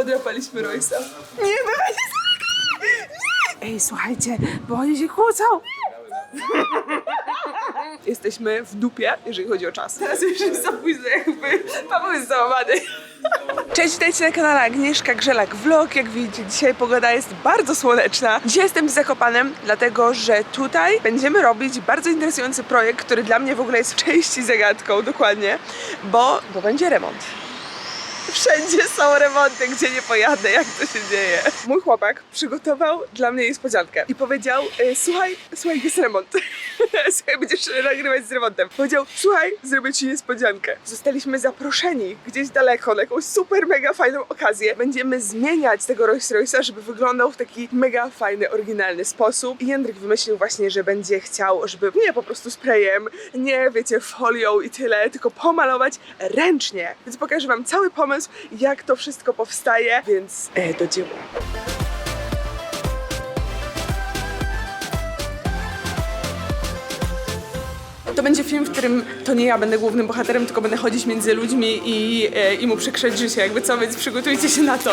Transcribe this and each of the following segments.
Podrapaliśmy Roysa. Nie, będzie Ej, słuchajcie, bo oni się kłócą. Jesteśmy w dupie, jeżeli chodzi o czas. Teraz już jest za późno, jakby Paweł jest załamany. Cześć, witajcie na kanale Agnieszka Grzelak Vlog. Jak widzicie, dzisiaj pogoda jest bardzo słoneczna. Dzisiaj jestem w Zakopanem, dlatego że tutaj będziemy robić bardzo interesujący projekt, który dla mnie w ogóle jest w części zagadką, dokładnie, bo, bo będzie remont. Wszędzie są remonty, gdzie nie pojadę, jak to się dzieje. Mój chłopak przygotował dla mnie niespodziankę i powiedział, e, słuchaj, słuchaj, jest remont. słuchaj, będziesz nagrywać z remontem. Powiedział, słuchaj, zrobię ci niespodziankę. Zostaliśmy zaproszeni gdzieś daleko na jakąś super, mega fajną okazję. Będziemy zmieniać tego Rolls Royce'a, żeby wyglądał w taki mega fajny, oryginalny sposób. I Jędryk wymyślił właśnie, że będzie chciał, żeby nie po prostu sprayem, nie wiecie, folią i tyle, tylko pomalować ręcznie. Więc pokażę wam cały pomysł, jak to wszystko powstaje, więc e, do dzieła. To będzie film, w którym to nie ja będę głównym bohaterem, tylko będę chodzić między ludźmi i, e, i mu przykrzeć życie, jakby co, więc przygotujcie się na to.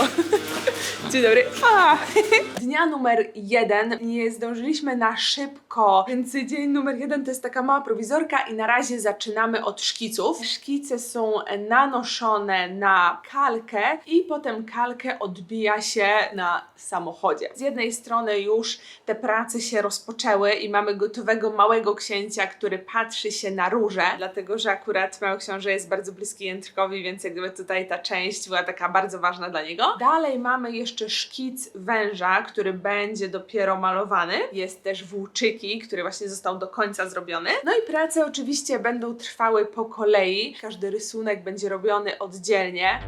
Dzień dobry. A. Dnia numer jeden. Nie zdążyliśmy na szybko, więc dzień numer jeden to jest taka mała prowizorka i na razie zaczynamy od szkiców. Szkice są nanoszone na kalkę i potem kalkę odbija się na samochodzie. Z jednej strony już te prace się rozpoczęły i mamy gotowego małego księcia, który patrzy się na róże, dlatego że akurat mały książę jest bardzo bliski Jędrkowi, więc jak gdyby tutaj ta część była taka bardzo ważna dla niego. Dalej mamy jeszcze szkic węża, który będzie dopiero malowany. Jest też włóczyki, który właśnie został do końca zrobiony. No i prace oczywiście będą trwały po kolei. Każdy rysunek będzie robiony oddzielnie.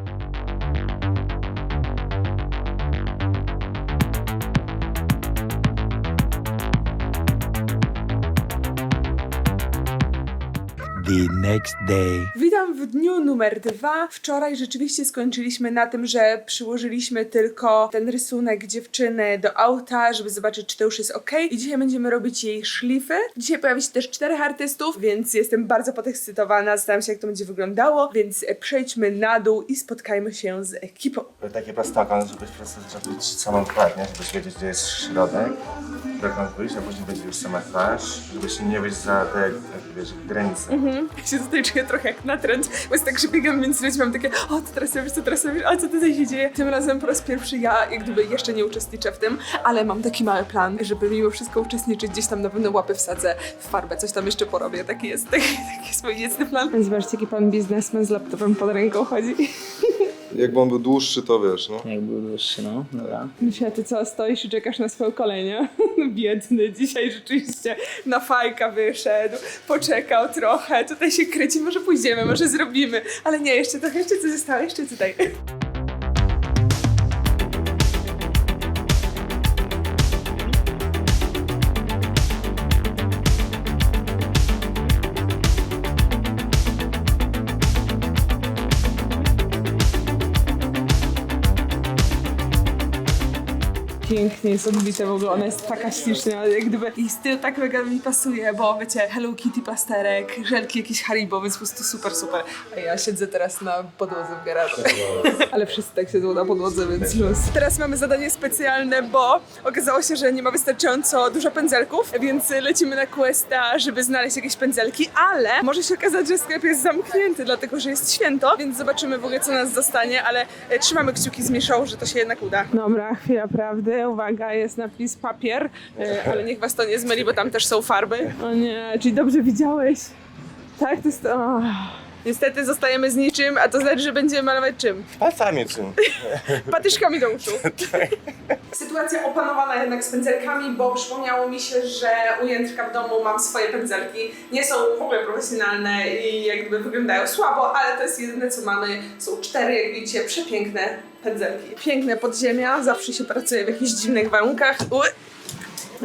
The next day. Witam w dniu numer dwa. Wczoraj rzeczywiście skończyliśmy na tym, że przyłożyliśmy tylko ten rysunek dziewczyny do auta, żeby zobaczyć, czy to już jest ok. I dzisiaj będziemy robić jej szlify. Dzisiaj pojawi się też czterech artystów, więc jestem bardzo podekscytowana. Zastanawiam się, jak to będzie wyglądało, więc przejdźmy na dół i spotkajmy się z ekipą. Takie prostokąt, żebyś po prostu zrobić samą kładnię, żebyś wiedzieć, gdzie jest środek, dokąd wyjść, a później będzie już sama twarz, żebyś nie wyjść za te, jak wiesz, granice. Ja się tutaj czuję trochę jak na trend, bo jest tak, że biegam między ludźmi, mam takie, o, co teraz robisz, co teraz robisz, a co tutaj się dzieje? Tym razem po raz pierwszy ja jak gdyby jeszcze nie uczestniczę w tym, ale mam taki mały plan, żeby mimo wszystko uczestniczyć, gdzieś tam na pewno łapy wsadzę w farbę, coś tam jeszcze porobię, taki jest, taki, taki jest mój plan. Zobaczcie, jaki pan biznesmen z laptopem pod ręką chodzi. Jakby on był dłuższy, to wiesz, no. Jak był dłuższy, no, dobra. Misia, ty co, stoisz i czekasz na swoją kolej, nie? Biedny, dzisiaj rzeczywiście na fajka wyszedł, poczekał trochę, tutaj się kryci, może pójdziemy, może zrobimy, ale nie, jeszcze trochę, jeszcze coś zostało, jeszcze tutaj. Pięknie jest odbite w ogóle, ona jest taka śliczna, jak gdyby jej styl tak mega mi pasuje, bo wiecie, Hello Kitty plasterek, żelki jakieś Haribo, więc po prostu super, super. A ja siedzę teraz na podłodze w garażu. Ale wszyscy tak siedzą na podłodze, więc luz. Teraz mamy zadanie specjalne, bo okazało się, że nie ma wystarczająco dużo pędzelków, więc lecimy na questa, żeby znaleźć jakieś pędzelki, ale może się okazać, że sklep jest zamknięty, dlatego że jest święto, więc zobaczymy w ogóle co nas zostanie, ale e, trzymamy kciuki z Miszą, że to się jednak uda. Dobra, chwila prawdy, uwaga, jest napis papier, e, ale niech was to nie zmyli, bo tam też są farby. O nie, czyli dobrze widziałeś? Tak, to jest. Oh. Niestety zostajemy z niczym, a to znaczy, że będziemy malować czym? Palcami czym? Patyczkami do uszu. Sytuacja opanowana jednak z pędzelkami, bo przypomniało mi się, że u Jędrka w domu mam swoje pędzelki. Nie są w ogóle profesjonalne i jakby wyglądają słabo, ale to jest jedyne co mamy. Są cztery, jak widzicie, przepiękne pędzelki. Piękne podziemia, zawsze się pracuje w jakichś dziwnych warunkach.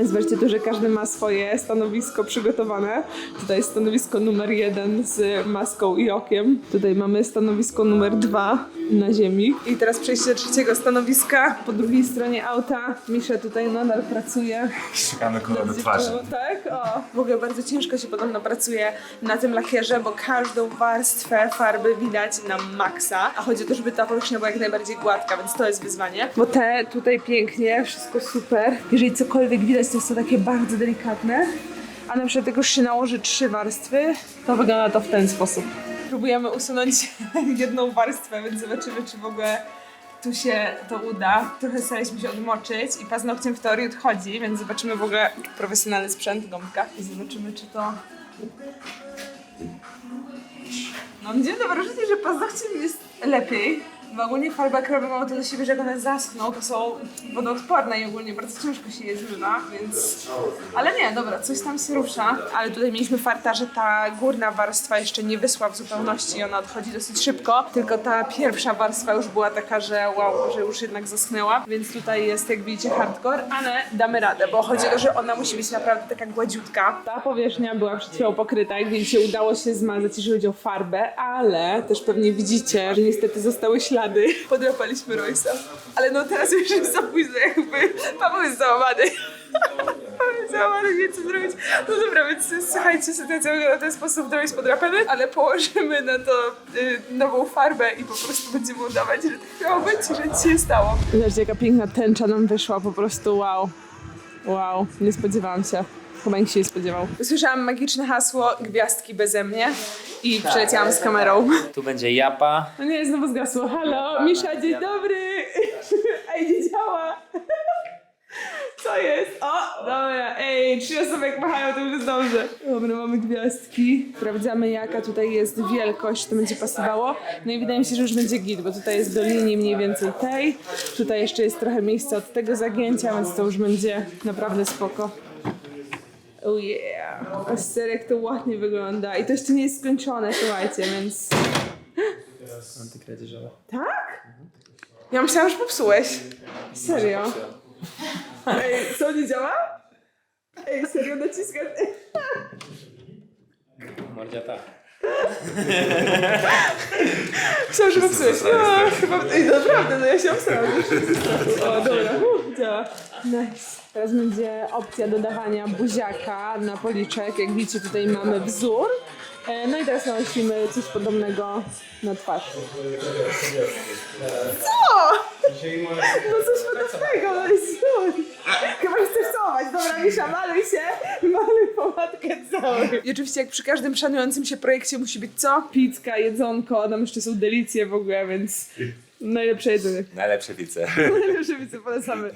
Zobaczcie tu, że każdy ma swoje stanowisko przygotowane. Tutaj jest stanowisko numer jeden z maską i okiem. Tutaj mamy stanowisko numer dwa na ziemi. I teraz przejście do trzeciego stanowiska. Po drugiej stronie auta Misza tutaj nadal pracuje. Szukamy kolor do twarzy. Tak, o. W ogóle bardzo ciężko się podobno pracuje na tym lakierze, bo każdą warstwę farby widać na maksa. A chodzi o to, żeby ta powierzchnia była jak najbardziej gładka, więc to jest wyzwanie. Bo te tutaj pięknie, wszystko super. Jeżeli cokolwiek widać, to jest to takie bardzo delikatne. A na przykład jak już się nałoży trzy warstwy, to wygląda to w ten sposób. Próbujemy usunąć jedną warstwę, więc zobaczymy, czy w ogóle tu się to uda. Trochę staraliśmy się odmoczyć i paznokciem w teorii odchodzi, więc zobaczymy w ogóle profesjonalny sprzęt, gąbka i zobaczymy, czy to... No dziwne wrażenie, że paznokciem jest lepiej, bo ogólnie farba akrylowa ma to do siebie, że jak one zaschną, to są wodoodporne i ogólnie bardzo ciężko się je zmywa, więc... Ale nie, dobra, coś tam się rusza, ale tutaj mieliśmy farta, że ta górna warstwa jeszcze nie wysła w zupełności i ona odchodzi dosyć szybko, tylko ta pierwsza warstwa już była taka, że wow, że już jednak zaschnęła, więc tutaj jest jak widzicie hardcore, ale damy radę, bo chodzi o to, że ona musi być naprawdę taka gładziutka. Ta powierzchnia była przed chwilą pokryta, jak widzicie udało się zmazać, jeżeli chodzi o farbę, ale też pewnie widzicie, że niestety zostały ślady. Podrapaliśmy Roysa. Ale no teraz już jest za późno, jakby Paweł jest załamany. Załamany, nie co zrobić. No dobra, więc słuchajcie, sytuacja wygląda w ten sposób, Royce podrapany, ale położymy na to y, nową farbę i po prostu będziemy udawać, że tak miało być, że nic się stało. Zobaczcie, jaka piękna tęcza nam wyszła, po prostu wow. Wow, nie spodziewałam się. Chyba nikt się nie spodziewał. Usłyszałam magiczne hasło gwiazdki beze mnie i przyleciałam z kamerą. Tu będzie japa. No nie, znowu zgasło. Halo, Misza, dzień dobry! Ej, nie działa! Co jest? O, dobra, ej, trzy osoby jak machają, to już jest dobrze. Dobra, mamy gwiazdki. Sprawdzamy jaka tutaj jest wielkość, to będzie pasowało. No i wydaje mi się, że już będzie git, bo tutaj jest do linii mniej więcej tej. Tutaj jeszcze jest trochę miejsca od tego zagięcia, więc to już będzie naprawdę spoko. Oh yeah. A serek to ładnie wygląda. I to jeszcze nie jest skończone, słuchajcie, więc... Antykradzieżowe. Tak? Ja myślałam, że popsułeś. Serio? Ej, co nie działa? Ej, serio naciskasz? Mordzia tak. Myślałam, że popsułeś. No, chyba... Ej, naprawdę, no ja się obstałam. O, dobra, Uff, działa. Nice. Teraz będzie opcja dodawania buziaka na policzek. Jak widzicie, tutaj mamy wzór. E, No i teraz nanosimy coś podobnego na twarz. Co? No coś podobnego, no i słuchaj. Chyba chcesz całować. Dobra, Misza, maluj się. Maluj pomadkę całuj. I oczywiście jak przy każdym szanującym się projekcie musi być co? Pizka, jedzonko, tam jeszcze są delicje w ogóle, więc najlepsze jedzenie. Najlepsze pice. Najlepsze widzę, polecamy.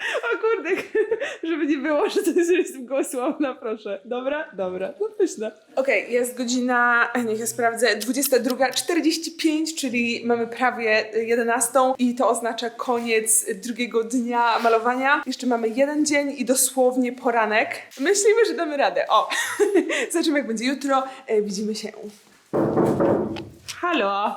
O kurde, żeby nie było, że to jest, że jestem gołosławna, proszę. Dobra? Dobra, no pyszne. Okej, jest godzina, niech ja sprawdzę, 22.45, czyli mamy prawie 11 i to oznacza koniec drugiego dnia malowania. Jeszcze mamy jeden dzień i dosłownie poranek. Myślimy, że damy radę. O, zobaczymy jak będzie jutro. E, Widzimy się. Halo!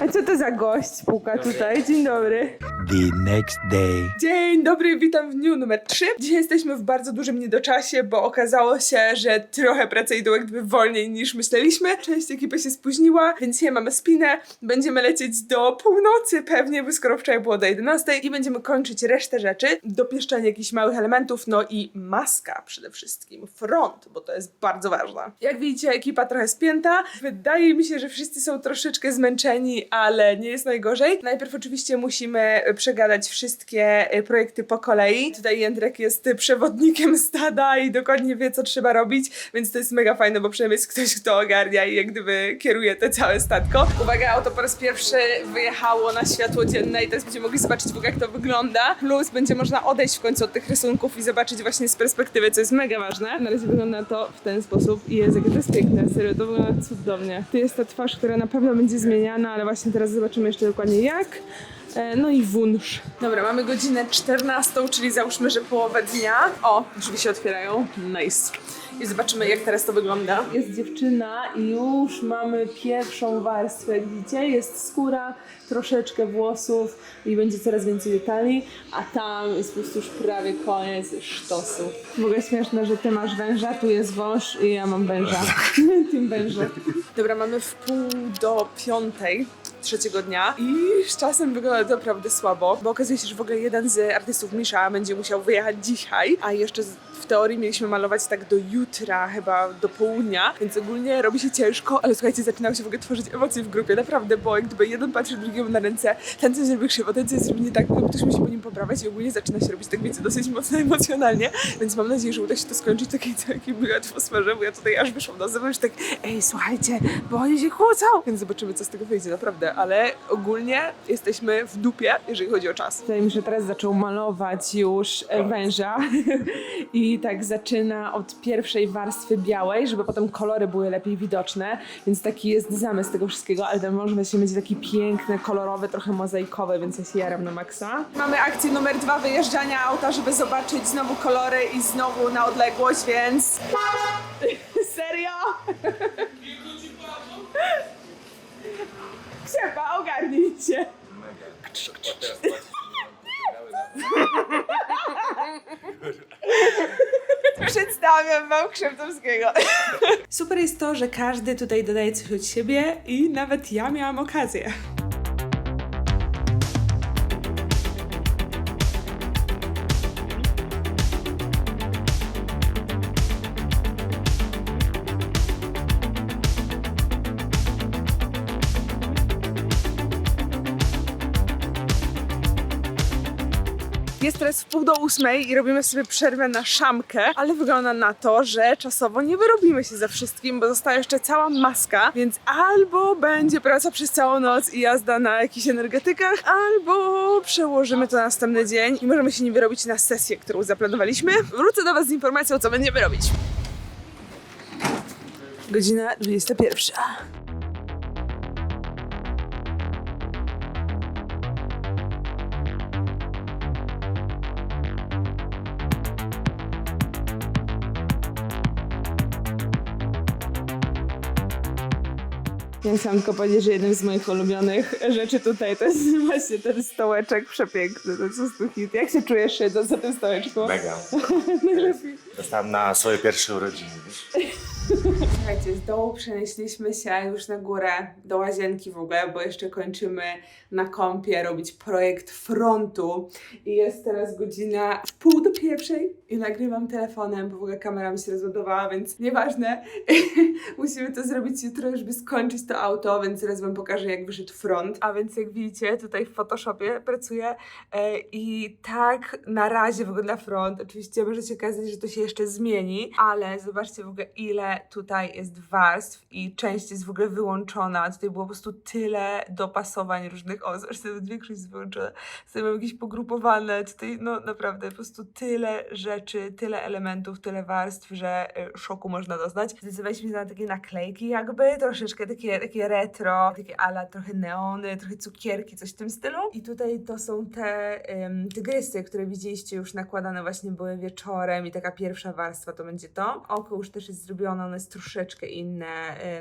A co to za gość puka tutaj? Dzień dobry. The next day. Dzień dobry, witam w dniu numer 3. Dzisiaj jesteśmy w bardzo dużym niedoczasie, bo okazało się, że trochę prace idą jak gdyby wolniej niż myśleliśmy. Część ekipy się spóźniła, więc dzisiaj mamy spinę. Będziemy lecieć do północy pewnie, bo skoro wczoraj było do 11 i będziemy kończyć resztę rzeczy. Dopieszczanie jakichś małych elementów, no i maska przede wszystkim. Front, bo to jest bardzo ważne. Jak widzicie, ekipa trochę spięta. Wydaje mi się, że wszyscy są troszeczkę zmęczeni, ale nie jest najgorzej. Najpierw oczywiście musimy przegadać wszystkie e, projekty po kolei. Tutaj Jędrek jest przewodnikiem stada i dokładnie wie, co trzeba robić, więc to jest mega fajne, bo przynajmniej jest ktoś, kto ogarnia i jak gdyby kieruje te całe statko. Uwaga, auto po raz pierwszy wyjechało na światło dzienne i teraz będziemy mogli zobaczyć w ogóle, jak to wygląda. Plus będzie można odejść w końcu od tych rysunków i zobaczyć właśnie z perspektywy, co jest mega ważne. Na razie wygląda to w ten sposób i jest jakie to jest piękne, serio, to wygląda cudownie. Tu jest ta twarz, która na pewno będzie zmieniana, ale właśnie teraz zobaczymy jeszcze dokładnie jak. E, No i wunsz. Dobra, mamy godzinę 14, czyli załóżmy, że połowę dnia. O, drzwi się otwierają. Nice. I zobaczymy, jak teraz to wygląda. Jest dziewczyna i już mamy pierwszą warstwę. Jak widzicie, jest skóra, troszeczkę włosów i będzie coraz więcej detali, a tam jest po prostu już prawie koniec sztosu. W ogóle śmieszne, że ty masz węża, tu jest wąż i ja mam węża. Tym węża. Dobra, mamy w pół do piątej trzeciego dnia i z czasem wygląda naprawdę słabo, bo okazuje się, że w ogóle jeden z artystów Misza będzie musiał wyjechać dzisiaj, a jeszcze w teorii mieliśmy malować tak do jutra, chyba do południa, więc ogólnie robi się ciężko, ale słuchajcie, zaczynały się w ogóle tworzyć emocje w grupie, naprawdę, bo jak gdyby jeden patrzy drugiemu na ręce, ten coś zrobił krzywo, ten coś zrobił nie tak, no ktoś musi po nim poprawiać i ogólnie zaczyna się robić tak, wiecie, dosyć mocno emocjonalnie, więc mam nadzieję, że uda się to skończyć w takiej takiej miłej atmosferze, bo ja tutaj aż wyszłam na zewnątrz tak, ej, słuchajcie, bo oni się kłócą, więc zobaczymy, co z tego wyjdzie, naprawdę, ale ogólnie jesteśmy w dupie, jeżeli chodzi o czas. Wydaje mi się, że teraz zaczął malować już e, węża i tak zaczyna od pierwszej warstwy białej, żeby potem kolory były lepiej widoczne, więc taki jest zamysł tego wszystkiego, ale ten mąż właśnie będzie taki piękny, kolorowy, trochę mozaikowy, więc ja się jaram na maksa. Mamy akcję numer dwa wyjeżdżania auta, żeby zobaczyć znowu kolory i znowu na odległość, więc... Serio? Trzeba, ogarnijcie. Przedstawiam wam Krzeptowskiego. Super jest to, że każdy tutaj dodaje coś od siebie i nawet ja miałam okazję. Jest teraz w pół do ósmej i robimy sobie przerwę na szamkę, ale wygląda na to, że czasowo nie wyrobimy się ze wszystkim, bo została jeszcze cała maska, więc albo będzie praca przez całą noc i jazda na jakichś energetykach, albo przełożymy to na następny dzień i możemy się nie wyrobić na sesję, którą zaplanowaliśmy. Wrócę do Was z informacją, co będziemy robić. Godzina 21. Ja chciałam tylko powiedzieć, że jednym z moich ulubionych rzeczy tutaj to jest właśnie ten stołeczek przepiękny. To jest po prostu hit. Jak się czujesz siedząc na tym stołeczku? Mega. Najlepiej. Dostałem na swoje pierwsze urodziny, wiesz? Słuchajcie, z dołu przenieśliśmy się już na górę do łazienki w ogóle, bo jeszcze kończymy na kąpie robić projekt frontu i jest teraz godzina w pół do pierwszej i nagrywam telefonem, bo w ogóle kamera mi się rozładowała, więc nieważne. Musimy to zrobić jutro, żeby skończyć to auto, więc zaraz wam pokażę, jak wyszedł front. A więc jak widzicie, tutaj w Photoshopie pracuję e, i tak na razie wygląda front. Oczywiście może się okazać, że to się jeszcze zmieni, ale zobaczcie w ogóle ile tutaj jest warstw i część jest w ogóle wyłączona. Tutaj było po prostu tyle dopasowań różnych. O, zresztą nawet większość jest wyłączona. Tutaj mam jakieś pogrupowane. Tutaj no naprawdę po prostu tyle rzeczy, tyle elementów, tyle warstw, że y, szoku można doznać. Zdecydowaliśmy się na takie naklejki jakby, troszeczkę takie, takie retro, takie ala trochę neony, trochę cukierki, coś w tym stylu. I tutaj to są te ym, tygrysy, które widzieliście już nakładane właśnie były wieczorem i taka pierwsza warstwa to będzie to. Oko już też jest zrobione, ono jest troszeczkę inne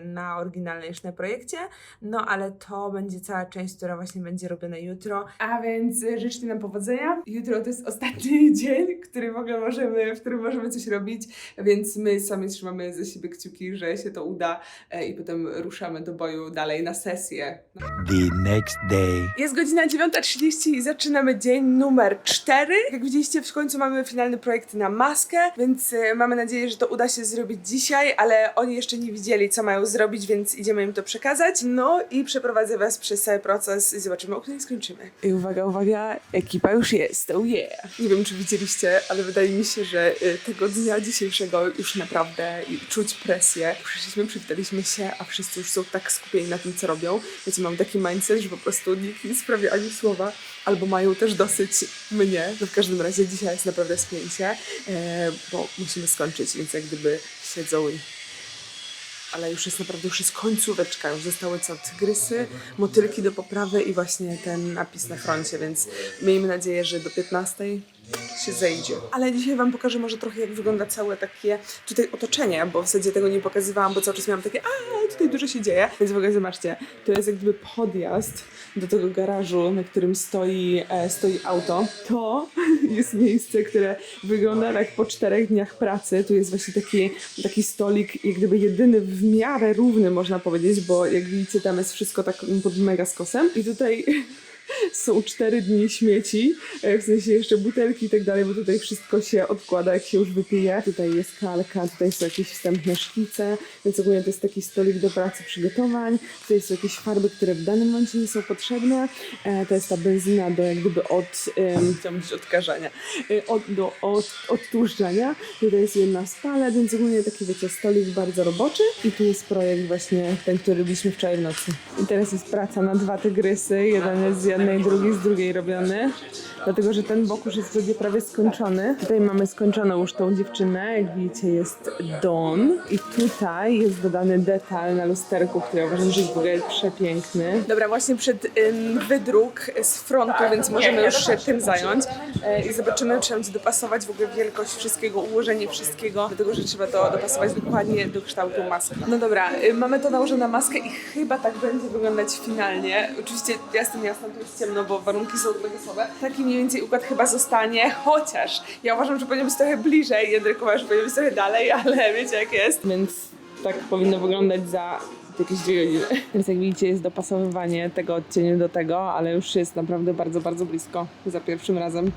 y, na oryginalnej niż na projekcie, no ale to będzie cała część, która właśnie będzie robiona jutro. A więc y, życzcie nam powodzenia. Jutro to jest ostatni dzień, który w ogóle możemy, w którym możemy coś robić, więc my sami trzymamy ze siebie kciuki, że się to uda e, i potem ruszamy do boju dalej na sesję. The next day. Jest godzina 9.30 i zaczynamy dzień numer 4. Jak widzieliście, w końcu mamy finalny projekt na maskę, więc e, mamy nadzieję, że to uda się zrobić dzisiaj, ale oni jeszcze nie widzieli, co mają zrobić, więc idziemy im to przekazać. No i przeprowadzę Was przez cały proces i zobaczymy, o której skończymy. I uwaga, uwaga, ekipa już jest, oh yeah. Nie wiem, czy widzieliście, ale wydaje mi się, że e, tego dnia dzisiejszego już naprawdę czuć presję. Przyszliśmy, przywitaliśmy się, a wszyscy już są tak skupieni na tym, co robią. Wiecie, mam taki mindset, że po prostu nikt nie sprawia ani słowa, albo mają też dosyć mnie. No w każdym razie dzisiaj jest naprawdę spięcie, e, bo musimy skończyć, więc jak gdyby siedzą i ale już jest naprawdę, już jest końcóweczka, już zostały co, tygrysy, motylki do poprawy i właśnie ten napis na froncie, więc miejmy nadzieję, że do 15 się zejdzie. Ale dzisiaj Wam pokażę może trochę, jak wygląda całe takie tutaj otoczenie, bo w zasadzie tego nie pokazywałam, bo cały czas miałam takie, a tutaj dużo się dzieje. Więc w ogóle zobaczcie, to jest jak gdyby podjazd do tego garażu, na którym stoi, e, stoi auto. To jest miejsce, które wygląda jak po czterech dniach pracy. Tu jest właśnie taki, taki stolik, jak gdyby jedyny w miarę równy, można powiedzieć, bo jak widzicie, tam jest wszystko tak pod mega skosem. I tutaj są cztery dni śmieci, e, w sensie jeszcze butelki i tak dalej, bo tutaj wszystko się odkłada, jak się już wypije. Tutaj jest kalka, tutaj są jakieś wstępne szkice, więc ogólnie to jest taki stolik do pracy przygotowań. Tutaj są jakieś farby, które w danym momencie nie są potrzebne. E, to jest ta benzyna do jak gdyby od, um, chciałam powiedzieć odkażania, e, od, do od, odtłuszczania. Tutaj jest jedna z palet, więc ogólnie taki wiecie, stolik bardzo roboczy. I tu jest projekt właśnie ten, który robiliśmy wczoraj w nocy. I teraz jest praca na dwa tygrysy, jeden jest jednej, drugi z drugiej robiony. Dlatego, że ten bok już jest drugi prawie skończony. Tutaj mamy skończoną już tą dziewczynę. Jak widzicie jest Don. I tutaj jest dodany detal na lusterku, który uważam, że jest w ogóle przepiękny. Dobra, właśnie przed ym, wydruk z frontu, więc możemy już się tym zająć. E, I zobaczymy, czy nam się dopasować w ogóle wielkość wszystkiego, ułożenie wszystkiego. Dlatego, że trzeba to dopasować dokładnie do kształtu maski. No dobra, y, mamy to nałożone na maskę i chyba tak będzie wyglądać finalnie. Oczywiście ja jestem jasna, jest ciemno, bo warunki są tego słabe. Taki mniej więcej układ chyba zostanie, chociaż ja uważam, że powinien być trochę bliżej, Jędryk uważa, że powinien być trochę dalej, ale wiecie jak jest. Więc tak powinno wyglądać za jakieś dwie godziny. Więc jak widzicie jest dopasowywanie tego odcienia do tego, ale już jest naprawdę bardzo, bardzo blisko za pierwszym razem.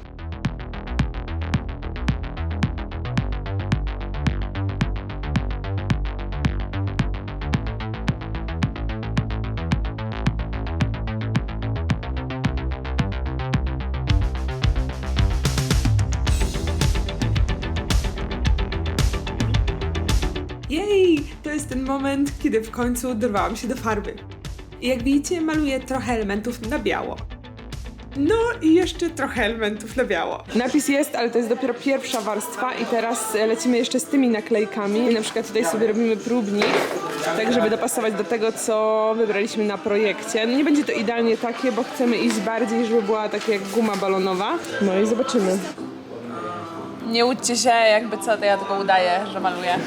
Jest ten moment, kiedy w końcu dorwałam się do farby. I jak widzicie, maluję trochę elementów na biało. No i jeszcze trochę elementów na biało. Napis jest, ale to jest dopiero pierwsza warstwa i teraz e, lecimy jeszcze z tymi naklejkami. I na przykład tutaj sobie robimy próbnik, tak żeby dopasować do tego, co wybraliśmy na projekcie. No nie będzie to idealnie takie, bo chcemy iść bardziej, żeby była taka jak guma balonowa. No i zobaczymy. Nie łudźcie się, jakby co, to ja tylko udaję, że maluję.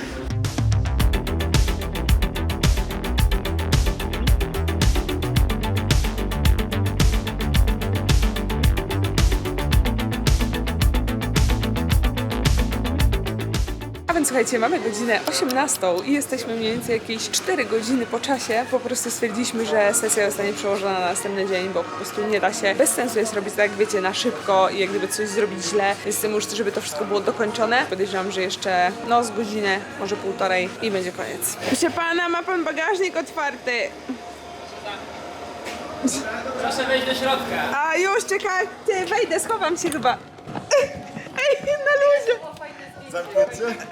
Słuchajcie, mamy godzinę 18 i jesteśmy mniej więcej jakieś 4 godziny po czasie. Po prostu stwierdziliśmy, że sesja zostanie przełożona na następny dzień, bo po prostu nie da się. Bez sensu jest robić tak, wiecie, na szybko i jak gdyby coś zrobić źle. Więc chcemy już, żeby to wszystko było dokończone. Podejrzewam, że jeszcze no z godzinę, może półtorej i będzie koniec. Proszę pana, ma pan bagażnik otwarty. Proszę wejść do środka. A już, czekaj, ty, wejdę, schowam się chyba. Ej, na luzie. Zamknięcie?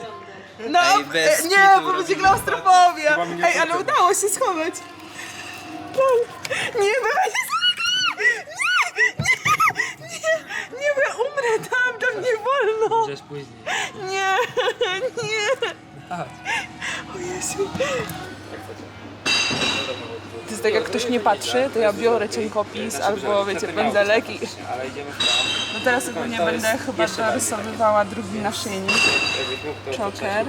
No, Ej, bez e, nie, kitu bo będzie robimy klaustrofobia. Chyba Ej, ale potem. udało się schować. Nie, bo ja się Nie, nie, nie, nie, bo ja umrę tam, tam nie wolno. Możesz później. Nie, nie. O Jezu. To jest tak, jak ktoś nie patrzy, to ja biorę cienkopis albo, wiecie, pędzelek i... Ale idziemy w prawo. No teraz ogólnie jest będę chyba dorysowywała drugi naszyjnik. Choker.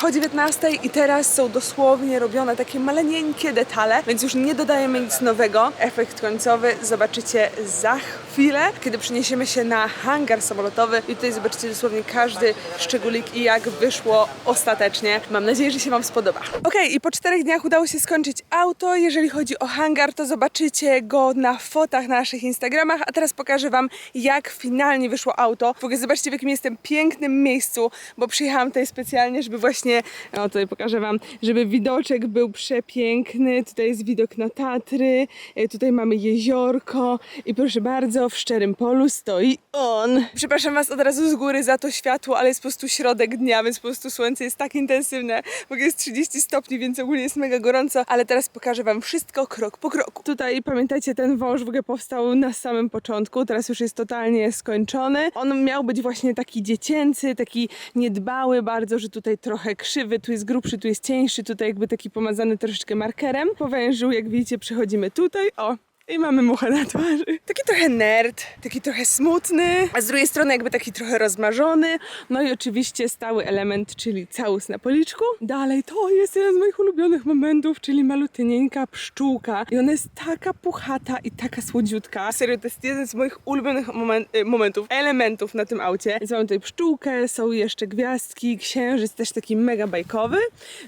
Po prostu. Jest już po 19 i teraz są dosłownie robione takie malenieńkie detale, więc już nie dodajemy nic nowego. Efekt końcowy zobaczycie za chwilę, kiedy przeniesiemy się na hangar samolotowy i tutaj zobaczycie dosłownie każdy szczególik i jak wyszło ostatecznie. Mam nadzieję, że się Wam spodoba. Okej, i po czterech dniach udało się skończyć auto. Jeżeli chodzi o hangar, to zobaczycie go na fotach na naszych Instagramach, a teraz pokażę Wam, jak finalnie wyszło auto. W ogóle zobaczcie, w jakim jestem pięknym miejscu, bo przyjechałam tutaj specjalnie, żeby żeby właśnie, o tutaj pokażę wam, żeby widoczek był przepiękny. Tutaj jest widok na Tatry, e, tutaj mamy jeziorko i proszę bardzo, w szczerym polu stoi on. Przepraszam was od razu z góry za to światło, ale jest po prostu środek dnia, więc po prostu słońce jest tak intensywne, bo jest 30 stopni, więc ogólnie jest mega gorąco, ale teraz pokażę wam wszystko krok po kroku. Tutaj pamiętajcie, ten wąż w ogóle powstał na samym początku, teraz już jest totalnie skończony. On miał być właśnie taki dziecięcy, taki niedbały bardzo, że tutaj trochę krzywy, tu jest grubszy, tu jest cieńszy, tutaj jakby taki pomazany troszeczkę markerem. Powężył, jak widzicie, przechodzimy tutaj, o, i mamy muchę na twarzy. Taki trochę nerd, taki trochę smutny, a z drugiej strony jakby taki trochę rozmarzony. No i oczywiście stały element, czyli całus na policzku. Dalej to jest jeden z moich ulubionych momentów, czyli malutynieńka pszczółka. I ona jest taka puchata i taka słodziutka. Serio, to jest jeden z moich ulubionych y, momentów, elementów na tym aucie. Więc mamy tutaj pszczółkę, są jeszcze gwiazdki, księżyc też taki mega bajkowy.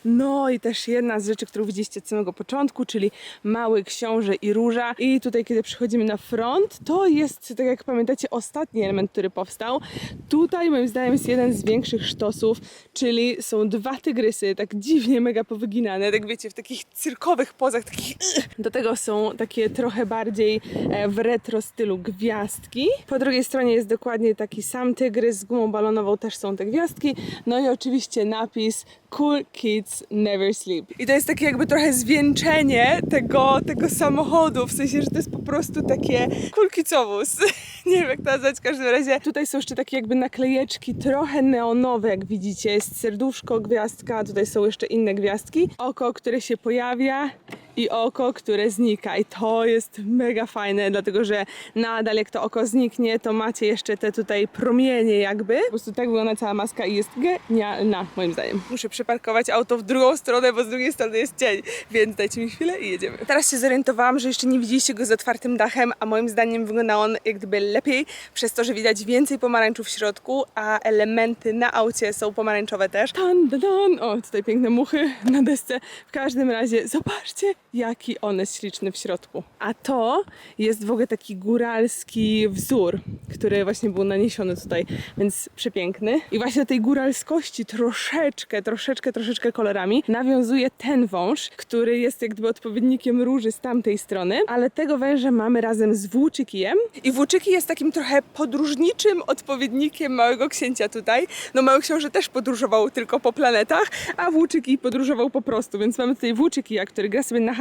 No i też jedna z rzeczy, którą widzieliście od samego początku, czyli mały książę i róża. I tutaj, kiedy przychodzimy na front, to jest, tak jak pamiętacie, ostatni element, który powstał. Tutaj, moim zdaniem, jest jeden z większych sztosów, czyli są dwa tygrysy, tak dziwnie mega powyginane, tak wiecie, w takich cyrkowych pozach, takich... Do tego są takie trochę bardziej e, w retro stylu gwiazdki. Po drugiej stronie jest dokładnie taki sam tygrys z gumą balonową, też są te gwiazdki. No i oczywiście napis Cool Kids Never Sleep. I to jest takie jakby trochę zwieńczenie tego, tego samochodu, w sensie, że to jest po prostu takie cool kidsowóz. Nie wiem jak to nazwać, w każdym razie. Tutaj są jeszcze takie jakby naklejeczki trochę neonowe, jak widzicie. Jest serduszko, gwiazdka, tutaj są jeszcze inne gwiazdki. Oko, które się pojawia i oko, które znika. I to jest mega fajne, dlatego że nadal jak to oko zniknie, to macie jeszcze te tutaj promienie jakby. Po prostu tak wygląda cała maska i jest genialna, moim zdaniem. Muszę przeparkować auto w drugą stronę, bo z drugiej strony jest cień, więc dajcie mi chwilę i jedziemy. Teraz się zorientowałam, że jeszcze nie widzieliście go z otwartym dachem, a moim zdaniem wygląda on jak gdyby lepiej, przez to, że widać więcej pomarańczu w środku, a elementy na aucie są pomarańczowe też. Tan, dan. O, tutaj piękne muchy na desce. W każdym razie, zobaczcie, jaki on jest śliczny w środku. A to jest w ogóle taki góralski wzór, który właśnie był naniesiony tutaj, więc przepiękny. I właśnie do tej góralskości troszeczkę, troszeczkę, troszeczkę kolorami nawiązuje ten wąż, który jest jak gdyby odpowiednikiem róży z tamtej strony, ale tego węża mamy razem z włóczykijem. I włóczyki jest takim trochę podróżniczym odpowiednikiem małego księcia tutaj. No mały książę też podróżował tylko po planetach, a włóczyki podróżował po prostu, więc mamy tutaj włóczykija, który gra sobie na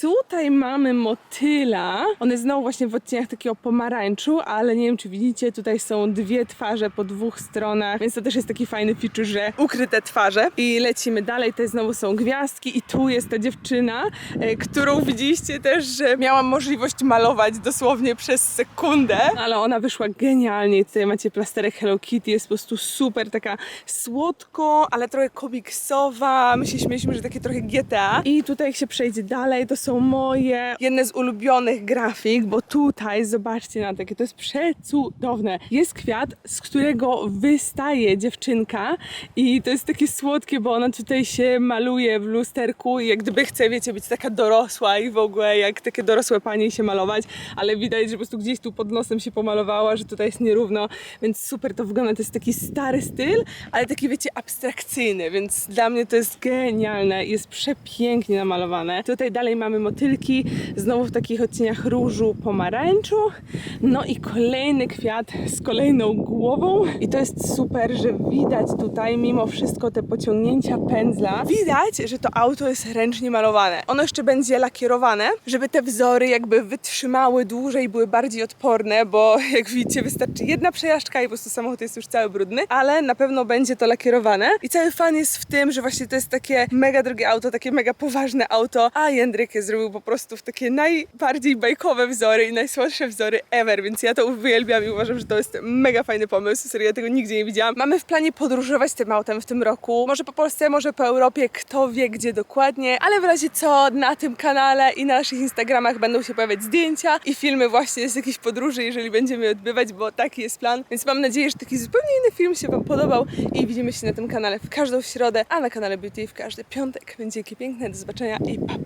Tutaj mamy motyla. On jest znowu właśnie w odcieniach takiego pomarańczu, ale nie wiem czy widzicie, tutaj są dwie twarze po dwóch stronach, więc to też jest taki fajny feature, że ukryte twarze. I lecimy dalej, te znowu są gwiazdki i tu jest ta dziewczyna, e, którą widzieliście też, że miałam możliwość malować dosłownie przez sekundę, ale ona wyszła genialnie. Tutaj macie plasterek Hello Kitty, jest po prostu super, taka słodko, ale trochę komiksowa. My się śmieliśmy, że takie trochę GTA. I tutaj jak się przejdzie dalej, to są moje jedne z ulubionych grafik, bo tutaj zobaczcie na takie, to jest przecudowne. Jest kwiat, z którego wystaje dziewczynka i to jest takie słodkie, bo ona tutaj się maluje w lusterku i jak gdyby chce, wiecie, być taka dorosła i w ogóle jak takie dorosłe panie się malować, ale widać, że po prostu gdzieś tu pod nosem się pomalowała, że tutaj jest nierówno, więc super to wygląda. To jest taki stary styl, ale taki wiecie, abstrakcyjny, więc dla mnie to jest genialne, jest przepięknie namalowane. Tutaj dalej mamy motylki, znowu w takich odcieniach różu, pomarańczu, no i kolejny kwiat z kolejną głową i to jest super, że widać tutaj mimo wszystko te pociągnięcia pędzla. Widać, że to auto jest ręcznie malowane. Ono jeszcze będzie lakierowane, żeby te wzory jakby wytrzymały dłużej, były bardziej odporne, bo jak widzicie wystarczy jedna przejażdżka i po prostu samochód jest już cały brudny, ale na pewno będzie to lakierowane. I cały fan jest w tym, że właśnie to jest takie mega drogie auto, takie mega poważne auto, a Jędryk je zrobił po prostu w takie najbardziej bajkowe wzory i najsłodsze wzory ever, więc ja to uwielbiam i uważam, że to jest mega fajny pomysł. Serio, ja tego nigdzie nie widziałam. Mamy w planie podróżować tym autem w tym roku. Może po Polsce, może po Europie, kto wie gdzie dokładnie, ale w razie co na tym kanale i na naszych Instagramach będą się pojawiać zdjęcia i filmy właśnie z jakichś podróży, jeżeli będziemy je odbywać, bo taki jest plan. Więc mam nadzieję, że taki zupełnie inny film się Wam podobał i widzimy się na tym kanale w każdą środę, a na kanale Beauty w każdy piątek. Będzie piękne, do zobaczenia i pa!